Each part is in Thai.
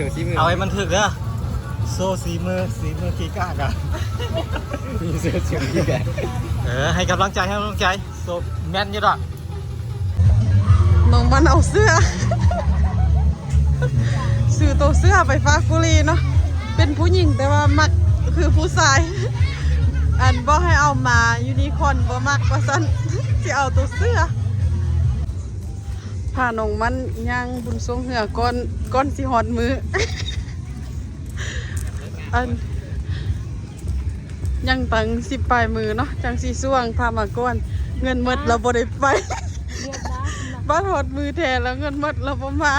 ถึงสีมือเอาไว้มันถึกเด้อโซซีมือซีมือกีก้ากะมีเสื้อเสียงที่แบเออให้กำลังใจให้กำลังใจโซแมนยู่ดอกน้องบันเอาเสื้อซื้อตัวเสื้อไปฟากุรีเนาะเป็นผู้หญิงแต่ว่ามักคือผู้ชาย อันบอกให้เอามายูนิคอนบ่มักว่าสั้ที่เอาตัวเสื้อ ผ่านองมันย่างบุญทรงเหือก้อนก้อนสิหอดมือ อันยังตังสิบปลายมือเนาะจังสีส่วงพามาก้อน เงินหมดเราบริไปบ้านหอดมือแทนแล้วเงินหมดเราบ่มา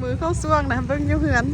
มือเข้าส่วงนะเพิ่งอยู่เหือน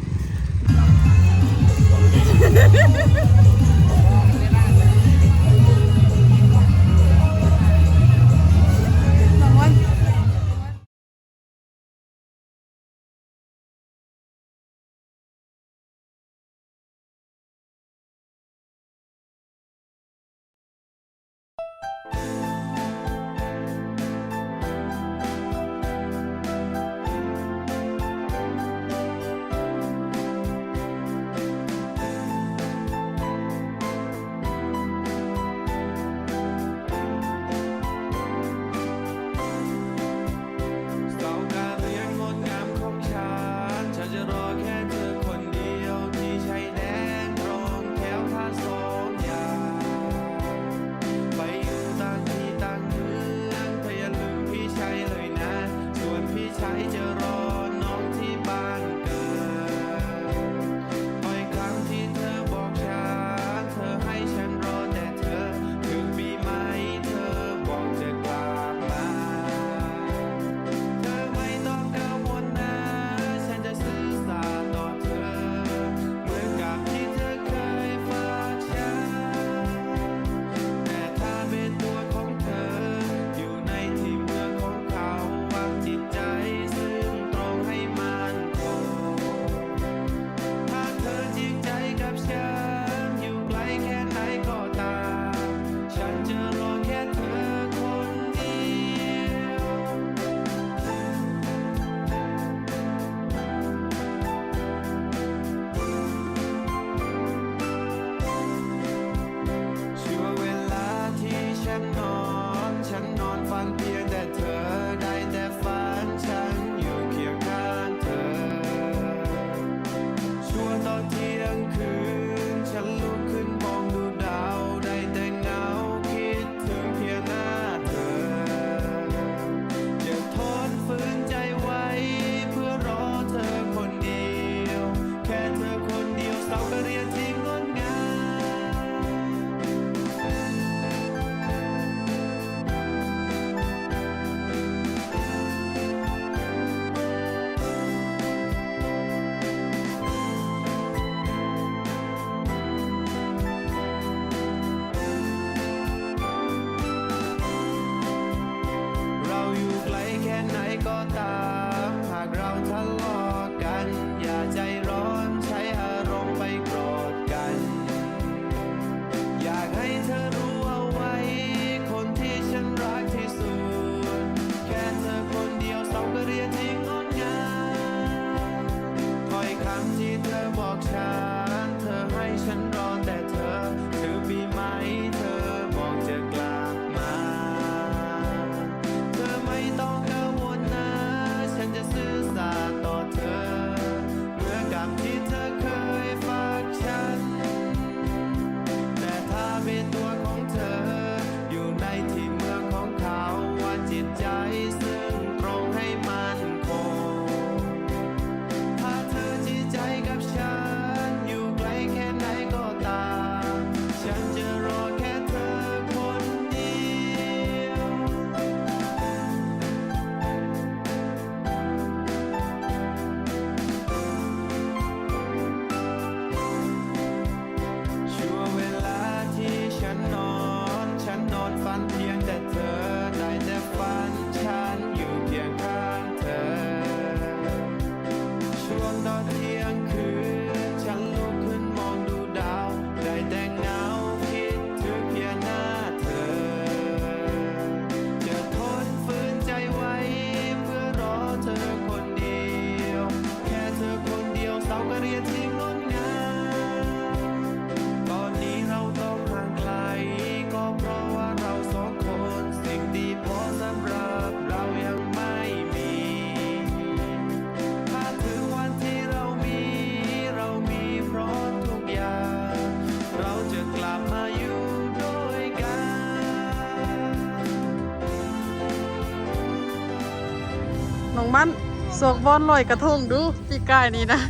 องมันสวกบอลลอยกระทงดูปีกายนี่นะ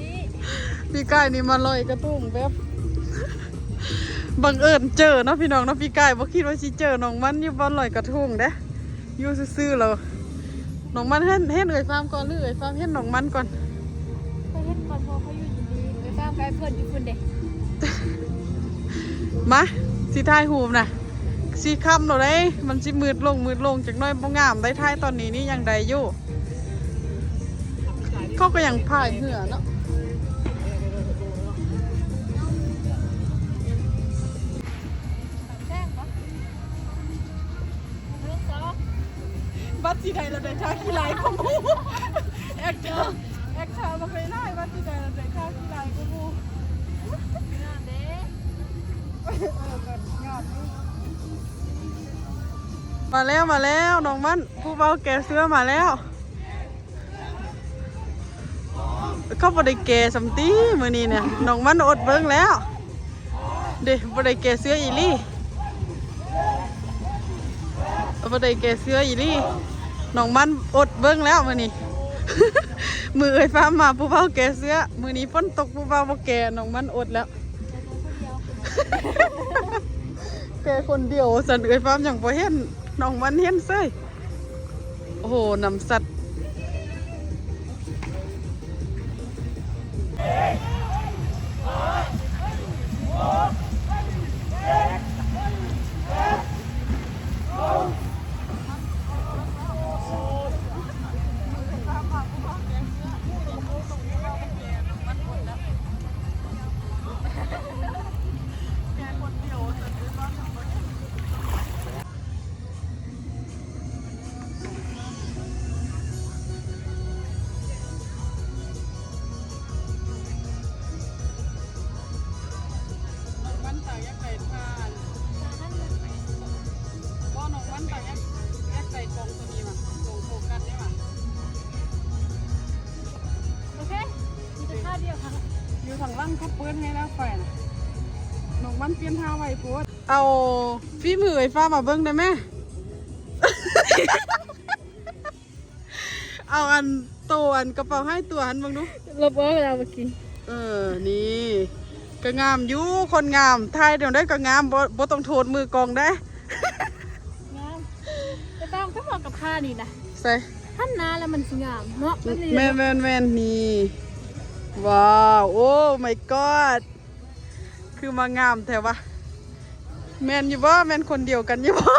นี่ปีกายนี่มาลอยกระทงแบบบังเอิญเจอเนาะพี่น้องเนาะปีกายบ่คิดว่าสิเจอน้องมันอยู่บอลลอยกระทงเด้อยู่ซื่อๆแล้วน้องมันเห็นเห็นเอ่ยฟาร์มก่อนหรือเอ่ยฟาร์มเห็นน้องมันก่อนเขาเห็นก่อนพอเขาอยู่ดีๆไปฟ้าไกลเพื่อนอยู่คนเด็กมาสิถ่ายหูมนะสีค่ำหน่อยได้มันสิมืดลงมืดลงจากหน้อยบ่งามได้ถ่ายตอนนี้นี่ยังใดอยู่ เขาก็ยังพายเหือเนาะแจ้งปะเรื่องซอบัดสีใดเราได้ท่าขี้ไหลของมูแอคเตอร์แอคเตอร์มาเคยได้บัดสีใดเราได้ท่าขี้ไหลของมูงานเด้มาแล้วมาแล้วน้องมันผู้เบาแก่เสื้อมาแล้ว เขาบ่ได้แก่สัมตีมือนี้เนี่ยน้องมันอดเบิ่งแล้ว เด้บ่ได้แก่เสื้ออีลี่บ่ได้แก่เสื้ออีลี่น้องมันอดเบิ่งแล้วมือนี้มือเอ้ยฟ้ามาผู้เบาแกเสื้อมือนี้ฝนตกผู้เบาบ่แกน้องมันอดแล้วแกคนเดียวสันเอ้ยฟ้ามอย่างบ่เห็นน้องมันเห็นเซ้ยโอ้โหนำสัตว์ แอยู่ทางล่างเขาเปิ้นให้แล้วไฟน่ะน้องมันเปลี่ยนท่าไว้โพดเอาฝีมือไอ้ฟ้ามาเบิ่งได้ไหม เอาอันโตอันกระเป๋าให้ตัวอันเบิ่งดู ลบเอาเวลามากินเออ นี่ก็งามอยู่คนงามไทยเดี๋ยวได้ก็งามบ่บ่ต้องโทษมือกองได้ งามแต่ตามก็เหมาะกับผ้านี่นะใส่ ท่านนาแล้วมันสงามเนาะมันนี่แม่นแม่นแม่นนี่ ว้าว โอ้ my god คือมางามแถวะแมนอยู่บ่แมนคนเดียวกันอยู่บ่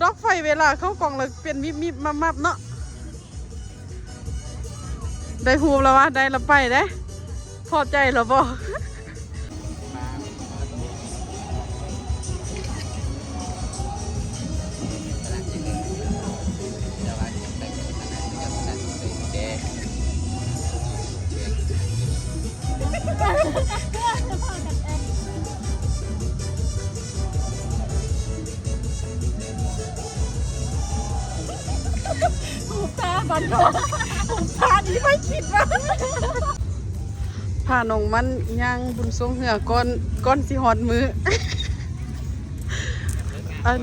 ดอกไฟเวลาเข้ากล่องเลยเป็นมิบมิบมับมับเนาะได้หูแล้ววะได้ละไปได้พอใจแล้วบ่ ตาบันทองตาดีไม่คิดว่าผ่านองมันย่างบุญทรงเหือก้อนก้อนสิหอดมืออัน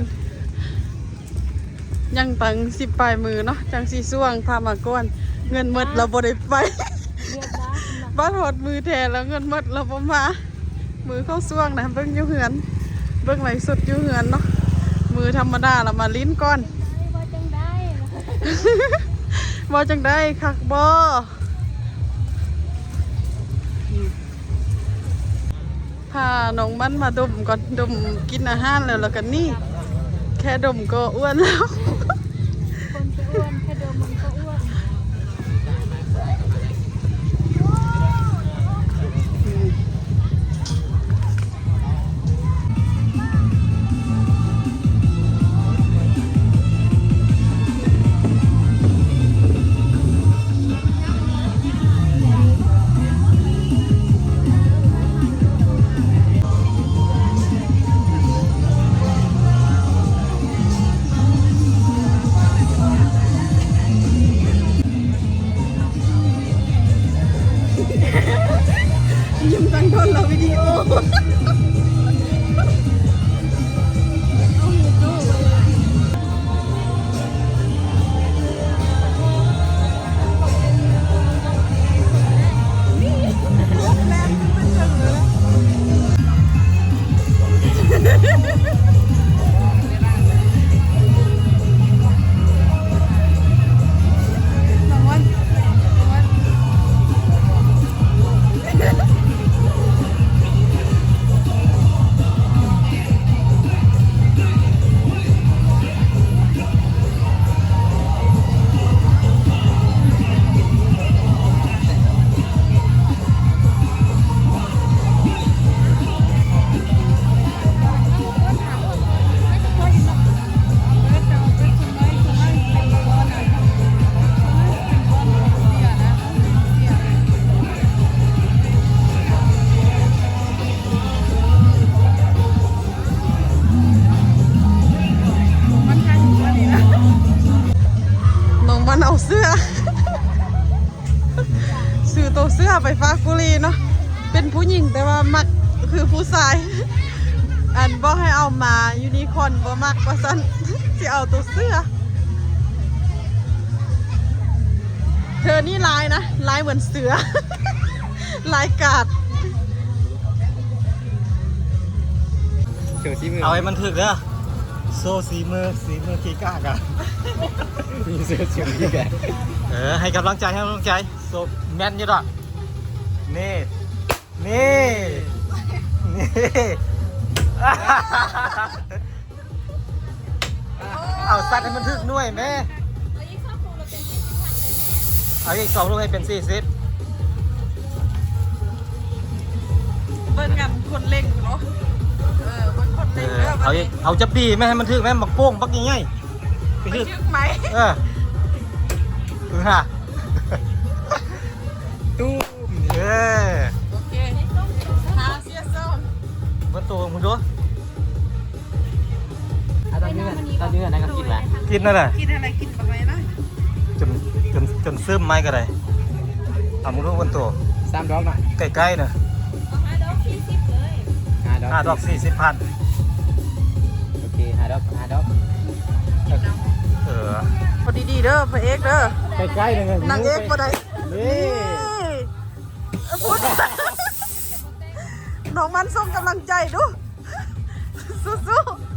ยังตังสิบปลายมือเนาะจังสีส่วงพามาก้อน เงินหมดเราบ่ได้ไป บบ้านหอดมือแทนแล้วเงินหมดเราบ่มา มือเข้าส่วงนะเบิ่งอยู่เหือน เบิ่งไหลฟ์สดอยู่เหือนเนาะ มือธรรมดาเรามาลิ้นก้อนว่าจังได้นะบ่จังได้คักบ่พาน้องมันมาดมก่อนดมกินอาหารแล้วแล้วกันนี่ แค่ดมก็อ้วนแล้ว คนจะอ้วนแค่เดิมมันก็อ้วน ไปฟ้ากุรีเนาะเป็นผู้หญิงแต่ว่ามักคือผู้ชาย อันบอกให้เอามายูนิคอร์นบ่มักว่าซั่นสิเอาตัวเสื้อ เธอนี่ลายนะลายเหมือนเสือลายกาดโชว์ชี้มือเอาให้มันถึกเด้อโซ่สีมือสีมือกีก้ากะมีเสื้อเชียงยี่แกเออให้กำลังใจให้กำลังใจโซ่แม่นอยู่ดอก เอาสัตว์ให้มันถึกหน่วยแม่เอาอีกสองลูกให้เป็นสี่สิบเบิ่งกันคนเล่งเนาะเออเบิ่งคนเอเล่งอเด้อเอาบัดอีนี้กเอาจับดีแม่ให้มันถึกแม่หมักโป้งปักง่ายๆไปไปถึกชึกไหมเออคือฮะ ก็กินแหละกินนั่นแหละกินอะไรกินไปนะจนจนจนซึมไม่ก็ได้ทำมึงดูมันตัวสามดอกหน่อยใกล้ๆเนอะห้าดอกห้าดอกสี่สิบพันโอเคห้าดอกห้าดอกเออพอดีๆเด้อพระเอกเด้อใกล้ๆเลยนางเอกบ่ได้นี่พูดน้องมันส่งกำลังใจดูสู้ๆ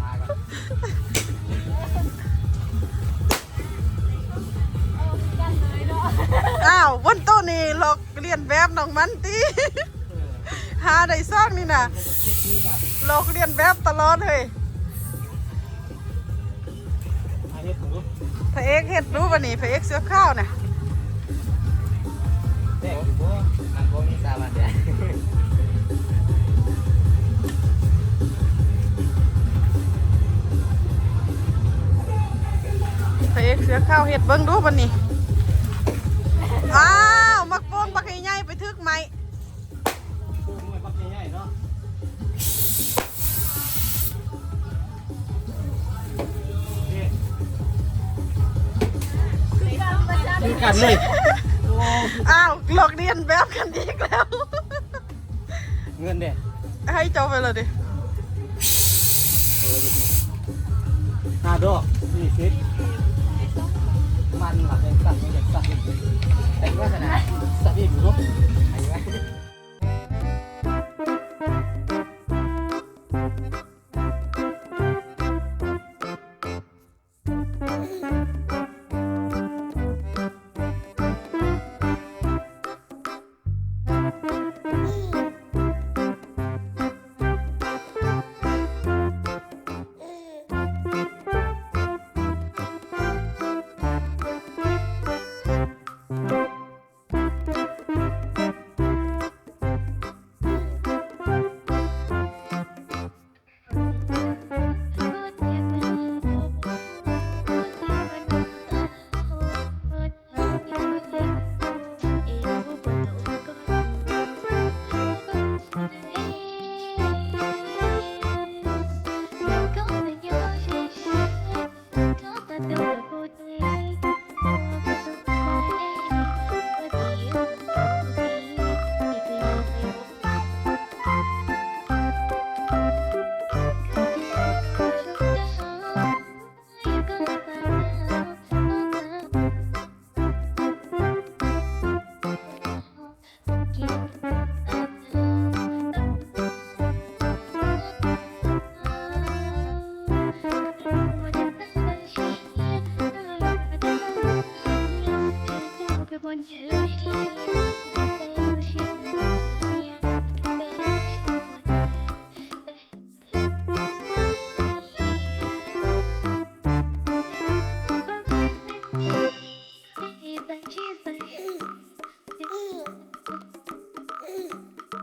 อ้าวบนโต๊ะนี่หลอกเรียนแบบน้องมันตีหาได้สร้างนี่นะหลอกเรียนแบบตลอดเลยพระเอกเห็ดรู้ป่ะนี่พระเอกเสื้อข้าวน่ะเนบ่ยวพระเอกเสื้อข้าวเห็ดเบิ้งดูป่ะนี่ อ้าวมักโป้งบักใหญ่ๆไปทึกไหมตัวมวยปักง่ายๆเนาะนี่คือกันเลยอ้าวหลอกเรียนแบบกันอีกแล้ว เงินเด้ให้เจ้าไปเลยดิห้าดอกสี่สิบมั นหลักเป็นสัตว์ไม่ใช่สัตว์แต่ว่าขนาดสัตว์อีกรู้ไอ้วะ